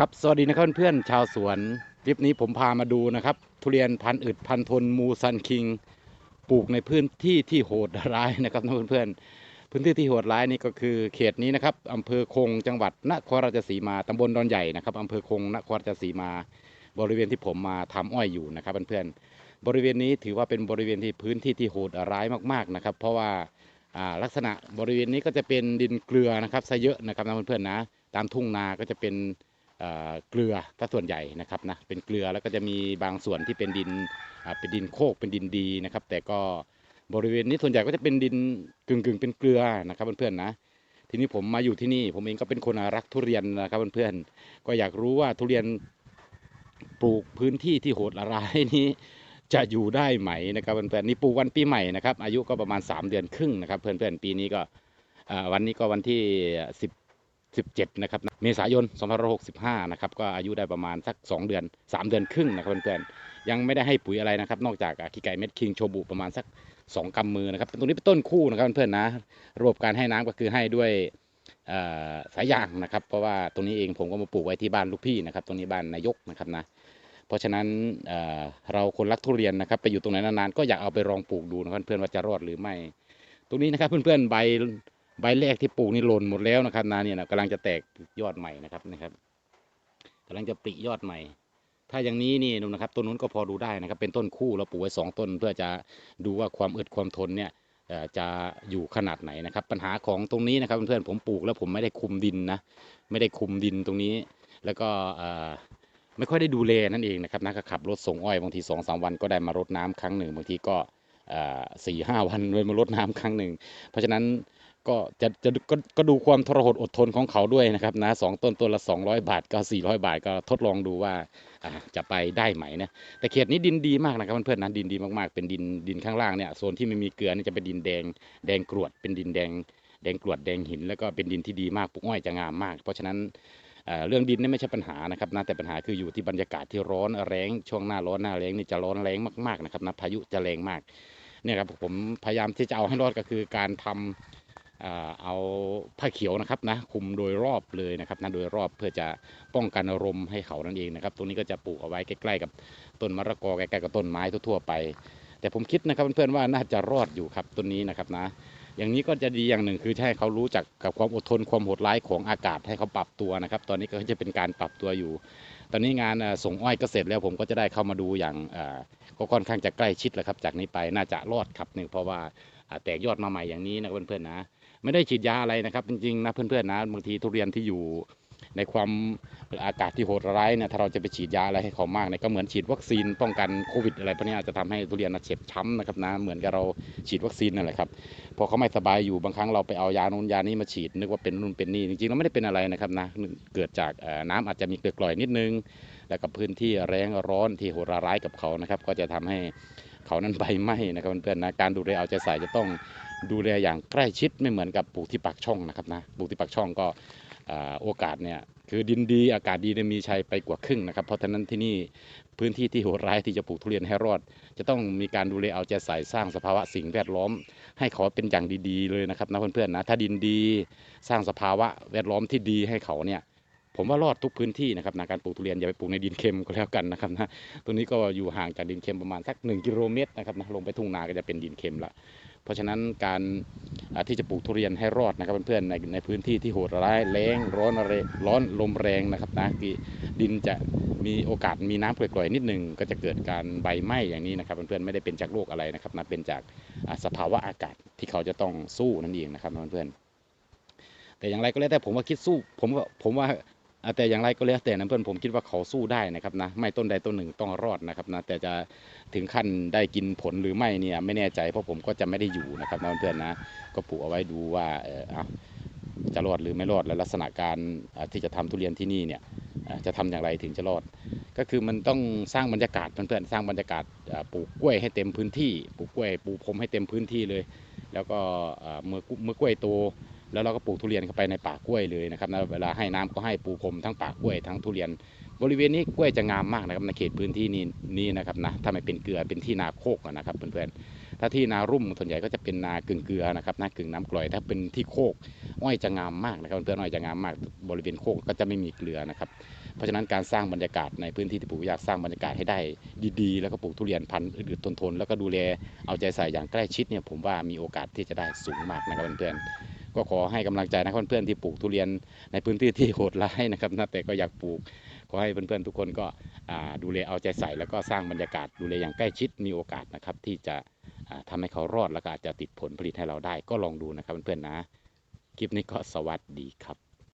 ครับ สวัสดีนะครับเพื่อนๆชาวสวน คลิปนี้ผมพามาดูนะครับ ทุเรียนพันธุ์อึดพันธุ์ทนมูซันคิง ปลูกในพื้นที่ที่โหดร้ายนะครับเพื่อนๆพื้นที่ที่โหดร้ายนี่ก็คือเขตนี้นะครับอำเภอคงจังหวัดนครราชสีมาตำบลดอนใหญ่นะครับอำเภอคงนครราชสีมา บริเวณที่ผมมาทำอ้อยอยู่นะครับเพื่อนๆบริเวณนี้ถือว่าเป็นบริเวณที่พื้นที่ที่โหดร้ายมากๆนะครับ เพราะว่าลักษณะบริเวณนี้ก็จะเป็นดินเกลือนะครับซะเยอะนะครับนเพื่อนๆนะ ตามทุ่งนาก็จะเป็น เกลือถ้าส่วนใหญ่นะครับนะเป็นเกลือแล้วก็จะมีบางส่วนที่เป็นดินเป็นดินโคกเป็นดินดีนะครับ แต่ก็บริเวณนี้ส่วนใหญ่ก็จะเป็นดินกึ่งกึ่งๆเป็นเกลือนะครับเพื่อนๆนะทีนี้ผมมาอยู่ที่นี่ ผมเองก็เป็นคนรักทุเรียนนะครับเพื่อนๆก็อยากรู้ว่าทุเรียนปลูกพื้นที่ที่โหดร้ายนี้จะอยู่ได้ไหมนะครับเพื่อนๆนี่ปลูกวันปีใหม่นะครับอายุก็ประมาณ 3 เดือนครึ่งนะครับ เพื่อนๆปีนี้ก็วันนี้ก็วันที่10 17 นะครับ เมษายน 2565 นะครับ ก็อายุได้ประมาณสัก 2 เดือน 3 เดือนครึ่งนะครับเพื่อนๆ ยังไม่ได้ให้ปุ๋ยอะไรนะครับ นอกจากขี้ไก่เม็ดคิงโชบุประมาณสัก 2กำมือนะครับตรงนี้เป็นต้นคู่นะครับเพื่อนๆนะ ระบบการให้น้ำก็คือให้ด้วยสายยางนะครับ เพราะว่าตรงนี้เองผมก็มาปลูกไว้ที่บ้านลูกพี่นะครับ ตรงนี้บ้านนายกนะครับนะ เพราะฉะนั้นเเราคนรักทุเรียนนะครับ ไปอยู่ตรงไหนนานๆ ก็อยากเอาไปลองปลูกดูนะครับเพื่อนๆว่าจะรอดหรือไม่ ตรงนี้นะครับเพื่อนๆ ใบ ใบแรกที่ปลูกนี่หล่นหมดแล้วนะครับนาเนี่ยนะกำลังจะแตกยอดใหม่นะครับนะครับกำลังจะปริยอดใหม่ ถ้าอย่างนี้นี่ดูนะครับต้นนู้นก็พอดูได้นะครับ เป็นต้นคู่เราปลูกไว้สองต้น เพื่อจะดูว่าความอึดความทนเนี่ยจะอยู่ขนาดไหนนะครับ ปัญหาของตรงนี้นะครับเพื่อนๆผมปลูกแล้วผมไม่ได้คุมดินนะไม่ได้คุมดินตรงนี้ แล้วก็ไม่ค่อยได้ดูแลนั่นเองนะครับนะก็ขับรถส่งอ้อยบางทีสองสามวันก็ได้มารดน้ำครั้งหนึ่งบางทีก็สี่ห้าวันเลยมารดน้ำครั้งหนึ่งเพราะฉะนั้น ก็จะจะก็ก็ดูความทรหดอดทนของเขาด้วยนะครับนะสองต้นต้นละ 200 บาทก็400 บาทก็ทดลองดูว่าอ่าจะไปได้ไหมนะแต่เขตนี้ดินดีมากนะครับเพื่อนๆนะดินดีมากๆเป็นดินดินข้างล่างเนี่ยโซนที่ไม่มีเกลือนี่จะเป็นดินแดงแดงกรวดเป็นดินแดงแดงกรวดแดงหิน แล้วก็เป็นดินที่ดีมากปลูกอ้อยจะงามมาก เพราะฉะนั้นเอ่อเรื่องดินนี่ไม่ใช่ปัญหานะครับนะแต่ปัญหาคืออยู่ที่บรรยากาศที่ร้อนแรงช่วงหน้าร้อนหน้าแรงนี่จะร้อนแรงมากๆนะครับนะพายุจะแรงมากเนี่ยครับผมพยายามที่จะเอาให้รอดก็คือการทำอ่า เอาผ้าเขียวนะครับนะคุมโดยรอบเลยนะครับนะโดยรอบเพื่อจะป้องกันอารมณ์ให้เขานั่นเองนะครับตรงนี้ก็จะปลูกเอาไว้ใกล้ๆกับต้นมะละกอใกล้ๆกับต้นไม้ทั่วๆไป แต่ผมคิดนะครับเพื่อนๆว่าน่าจะรอดอยู่ครับต้นนี้นะครับนะ อย่างนี้ก็จะดีอย่างหนึ่งคือให้เขารู้จักกับความอดทนความโหดร้ายของอากาศให้เขาปรับตัวนะครับ ตอนนี้ก็จะเป็นการปรับตัวอยู่ ตอนนี้งานส่งอ้อยก็เสร็จแล้วผมก็จะได้เข้ามาดูอย่างก็ค่อนข้างจะใกล้ชิดแล้วครับ จากนี้ไปน่าจะรอดครับหนึ่งเพราะว่าอ่าแตกยอดมาใหม่อย่างนี้นะเพื่อนๆนะ ไม่ได้ฉีดยาอะไรนะครับ จริงๆนะเพื่อนๆนะบางทีทุเรียนที่อยู่ในความอากาศที่โหดร้ายเนี่ยถ้าเราจะไปฉีดยาอะไรให้เขามากเนี่ยก็เหมือนฉีดวัคซีนป้องกันโควิดอะไรพวกนี้อาจจะทำให้ทุเรียนน่ะเจ็บช้ำนะครับนะเหมือนกับเราฉีดวัคซีนนั่นแหละครับพอเขาไม่สบายอยู่บางครั้งเราไปเอายาโน้นยานี้มาฉีดนึกว่าเป็นนู่นเป็นนี่จริงๆแล้วไม่ได้เป็นอะไรนะครับนะเกิดจากน้ำอาจจะมีเกลือกร่อยนิดนึง แล้วกับพื้นที่แรงร้อนที่โหดร้ายกับเขานะครับ ก็จะทำให้เขานั้นใบไหม้นะครับเพื่อนๆนะการดูแลเอาใจใส่จะต้อง ดูแลอย่างใกล้ชิดไม่เหมือนกับปลูกที่ปากช่องนะครับนะปลูกที่ปากช่องก็อโอกาสเนี่ยคือดินดีอากาศดีเนี่ยมีชัยไปกว่าครึ่งนะครับ เพราะฉะนั้นที่นี่พื้นที่ที่โหดร้ายที่จะปลูกทุเรียนให้รอด จะต้องมีการดูแลเอาใจใส่สร้างสภาวะสิ่งแวดล้อม ให้เขาเป็นอย่างดีๆเลยนะครับนะเพื่อนๆนะถ้าดินดีสร้างสภาวะแวดล้อมที่ดีให้เขาเนี่ย ผมว่ารอดทุกพื้นที่นะครับในการปลูกทุเรียนอย่าไปปลูกในดินเค็มก็แล้วกันนะครับนะตรงนี้ก็อยู่ห่างจากดินเค็มประมาณสัก1กิโลเมตรนะครับนะลงไปทุ่งนาก็จะเป็นดินเค็มละเพราะฉะนั้นการที่จะปลูกทุเรียนให้รอดนะครับเพื่อนๆในในพื้นที่ที่โหดร้ายแล้งร้อนอะไรร้อนลมแรงนะครับนะดินจะมีโอกาสมีน้ำกร่อยๆนิดหนึ่งก็จะเกิดการใบไหม้อย่างนี้นะครับเพื่อนๆไม่ได้เป็นจากโรคอะไรนะครับนะเป็นจากอ่าสภาวะอากาศที่เขาจะต้องสู้นั่นเองนะครับเพื่อนๆแต่อย่างไรก็แล้วแต่ผมว่าคิดสู้ผมว่าผมว่า แต่อย่างไรก็แล้วแต่นะเพื่อนผมคิดว่าเขาสู้ได้นะครับนะไม่ต้นใดต้นหนึ่งต้องรอดนะครับนะแต่จะถึงขั้นได้กินผลหรือไม่เนี่ยไม่แน่ใจเพราะผมก็จะไม่ได้อยู่นะครับนะเพื่อนๆนะก็ปลูกเอาไว้ดูว่าเออเอาจะรอดหรือไม่รอดและลักษณะการที่จะทำทุเรียนที่นี่เนี่ยจะทำอย่างไรถึงจะรอด ก็คือมันต้องสร้างบรรยากาศเพื่อนๆสร้างบรรยากาศปลูกกล้วยให้เต็มพื้นที่ปลูกกล้วยปลูกพรมให้เต็มพื้นที่เลย แล้วก็เมื่อเมื่อกล้วยโต แล้วเราก็ปลูกทุเรียนเข้าไปในป่ากล้วยเลยนะครับนะเวลาให้น้ำก็ให้ปูพรมทั้งป่ากล้วยทั้งทุเรียน บริเวณนี้กล้วยจะงามมากนะครับในเขตพื้นที่นี้นี้นะครับนะถ้าไม่เป็นเกลือเป็นที่นาโคกนะครับเพื่อนๆถ้าที่นารุ่มส่วนใหญ่ก็จะเป็นนากึ่งเกลือนะครับนะกึ่งน้ำกร่อยถ้าเป็นที่โคกอ้อยจะงามมากนะครับเพื่อนๆอ้อยจะงามมาก บริเวณโคกก็จะไม่มีเกลือนะครับเพราะฉะนั้นการสร้างบรรยากาศในพื้นที่ที่ปลูกอยากสร้างบรรยากาศให้ได้ดีๆ แล้วก็ปลูกทุเรียนพันธุ์อื่นๆทนๆแล้วก็ดูแลเอาใจใส่อย่างใกล้ชิดเนี่ยผมว่ามีโอกาสที่จะได้สูงมากนะครับเพื่อนๆ ก็ขอให้กำลังใจนะเพื่อนๆที่ปลูกทุเรียนในพื้นที่ที่โหดร้ายนะครับนะแต่ก็อยากปลูกขอให้เพื่อนๆทุกคนก็ดูแลเอาใจใส่ แล้วก็สร้างบรรยากาศดูแลอย่างใกล้ชิดมีโอกาสนะครับที่จะทำทำให้เขารอดแล้วก็อาจจะติดผลผลิตให้เราได้ ก็ลองดูนะครับเพื่อนๆนะ คลิปนี้ก็สวัสดีครับ